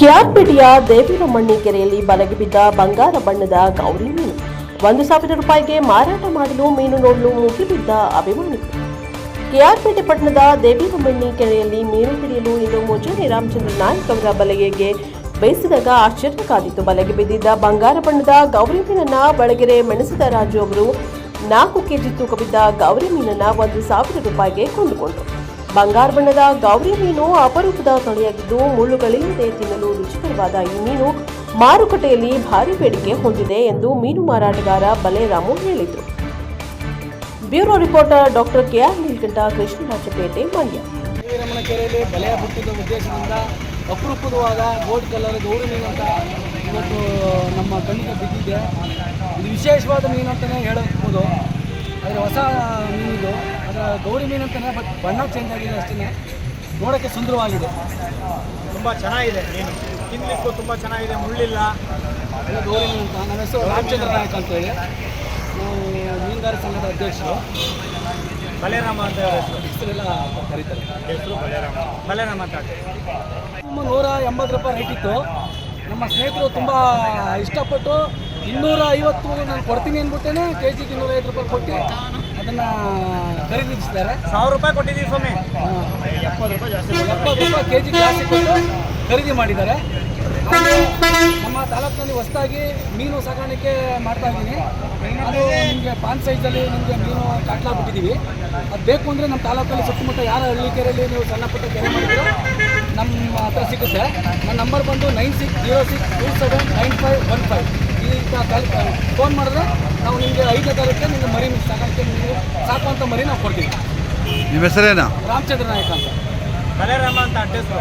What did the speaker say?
ಕೆಆರ್ಪೇಟೆಯ ದೇವಿರಮಣ್ಣಿ ಕೆರೆಯಲ್ಲಿ ಬಲಗೆ ಬಿದ್ದ ಬಂಗಾರ ಬಣ್ಣದ ಗೌರಿ ಮೀನು. ಒಂದು ಸಾವಿರ ರೂಪಾಯಿಗೆ ಮಾರಾಟ ಮಾಡಲು ಮೀನು ನೋಡಲು ಮುಗಿಬಿದ್ದ ಅಭಿಮಾನಿಗಳು. ಕೆಆರ್ಪೇಟೆ ಪಟ್ಟಣದ ದೇವಿರಮಣ್ಣಿ ಕೆರೆಯಲ್ಲಿ ಮೀನು ಹಿಡಿಯಲು ಇಂದು ಮುಂಜಾನೆ ರಾಮಚಂದ್ರ ನಾಯ್ಕ್ ಅವರ ಬಲಗೆಗೆ ಬೇಯಿಸಿದಾಗ ಆಶ್ಚರ್ಯ ಕಾದಿತ್ತು ಬಲೆಗೆ ಬಿದ್ದಿದ್ದ ಬಂಗಾರ ಬಣ್ಣದ ಗೌರಿ ಮೀನನ್ನ ಬಳಗೆರೆ ಮೆಣಸಿದ ರಾಜು ಅವರು ನಾಲ್ಕು ಕೆಜಿ ತೂಕವಿದ್ದ ಗೌರಿ ಮೀನನ್ನ ಒಂದು ಸಾವಿರ ರೂಪಾಯಿಗೆ ಕೊಂಡುಕೊಂಡರು. ಬಂಗಾರ ಬಣ್ಣದ ಗೌರಿ ಮೀನು ಅಪರೂಪದ ತಳಿಯಾಗಿದ್ದು ಮುಳ್ಳುಗಳಿಲ್ಲದೆ ತಿನ್ನಲು ರುಚಿಕರವಾದ ಈ ಮೀನು ಮಾರುಕಟ್ಟೆಯಲ್ಲಿ ಭಾರಿ ಬೇಡಿಕೆ ಹೊಂದಿದೆ ಎಂದು ಮೀನು ಮಾರಾಟಗಾರ ಬಲೇರಾಮು ಹೇಳಿದರು. Bureau reporter doctor K R Neelkanth, Krishnarajpet, Mandya. ಕೆರೆಯಲ್ಲಿ ಬಲೆಯ ಹುಟ್ಟಿದ ಉದ್ದೇಶದಿಂದ ಅಪರೂಪದವಾದ ಗೋಲ್ಡ್ ಕಲರ್ ಗೌರಿ ಮೀನು ಅಂತ ಇವತ್ತು ನಮ್ಮ ಕಣ್ಣಿಗೆ ಬಿದ್ದಿದೆ. ಇದು ವಿಶೇಷವಾದ ಮೀನು ಅಂತಲೇ ಹೇಳಬಹುದು. ಆದರೆ ಹೊಸ ಮೀನಿದು ಗೌರಿ ಮೀನು ಅಂತಾನೆ ಬಟ್ ಬಣ್ಣ ಚೇಂಜ್ ಆಗಿದೆ ಅಷ್ಟೇ ನೋಡೋಕ್ಕೆ ಸುಂದರವಾಗಿದೆ. ತುಂಬ ಚೆನ್ನಾಗಿದೆ ಮೀನು. ತಿನ್ನಲಿಕ್ಕೂ ತುಂಬ ಚೆನ್ನಾಗಿದೆ ಮುಳ್ಳಿಲ್ಲ. ಎಲ್ಲ ಗೌರಿ ಮೀನು ಅಂತ. ನನ್ನ ಹೆಸರು ರಾಮಚಂದ್ರ ನಾಯಕ್ ಅಂತೇಳಿ ನಾವು ಮೀನುಗಾರ ಸಂಘದ ಅಧ್ಯಕ್ಷರು. ಬಲೇರಾಮ ಅಂತ ಹೆಸರೆಲ್ಲ ಕರೀತಾರೆ. ಹೆಸರು ಬಲೇರಾಮ ಬಲೇರಾಮ ಅಂತ ನೂರ ಎಂಬತ್ತು ರೂಪಾಯಿ ರೇಟ್ ಇತ್ತು. ನಮ್ಮ ಸ್ನೇಹಿತರು ತುಂಬ ಇಷ್ಟಪಟ್ಟು ಇನ್ನೂರ ಐವತ್ತು ನಾನು ಕೊಡ್ತೀನಿ ಅಂದ್ಬಿಟ್ಟೇನೆ ಕೆ ಜಿಗೆ ಇನ್ನೂರೈವತ್ತು ರೂಪಾಯಿ ಕೊಟ್ಟು ಅದನ್ನ ಖರೀದಿಸಿದ್ದಾರೆ. ಸಾವಿರ ರೂಪಾಯಿ ಕೊಟ್ಟಿದ್ದೀವಿ ಸ್ವಾಮಿ. ಎಪ್ಪತ್ತು ರೂಪಾಯಿ ಜಾಸ್ತಿ ಎಪ್ಪತ್ತು ರೂಪಾಯಿ ಕೆ ಜಿ ಜಾಸ್ತಿ ಕೊಟ್ಟು ಖರೀದಿ ಮಾಡಿದ್ದಾರೆ. ನಮ್ಮ ತಾಲೂಕಿನಲ್ಲಿ ಹೊಸದಾಗಿ ಮೀನು ಸಾಗಾಣಿಕೆ ಮಾಡ್ತಾ ಇದ್ದೀನಿ. ಅದು ನಿಮಗೆ ಪಾನ್ ಸೈಜಲ್ಲಿ ನಿಮಗೆ ಮೀನು ಕಾಟ್ಲಾ ಬಿಟ್ಟಿದ್ದೀವಿ. ಅದು ಬೇಕು ಅಂದರೆ ನಮ್ಮ ತಾಲೂಕಲ್ಲಿ ಸುತ್ತಮುತ್ತ ಯಾರ ಹಳ್ಳಿ ಕೆರೆಯಲ್ಲಿ ನೀವು ಸಣ್ಣ ಪುಟ್ಟ ಕೆರೆ ಮಾಡಿದ್ರು ನಮ್ಮ ಹತ್ರ ಸಿಗುತ್ತೆ. ನನ್ನ ನಂಬರ್ ಬಂದು nine six zero six two seven nine five one five ಈಗ ಫೋನ್ ಮಾಡಿದ್ರೆ ನಾವು ನಿಮಗೆ ಐದನೇ ತಾರೀಕು ನಿಮಗೆ ಮರಿ ಸಾಕಾಣಿಕೆ ನಿಮಗೆ ಸಾಕುವಂಥ ಮರಿ ನಾವು ಕೊಡ್ತೀವಿ. ನಿಮ್ಮ ಹೆಸರೇನ? ರಾಮಚಂದ್ರ ನಾಯಕ ಅಂತ. ಬಲೇರಾಮ ಅಂತ ಅಡ್ರೆಸ್ಸು.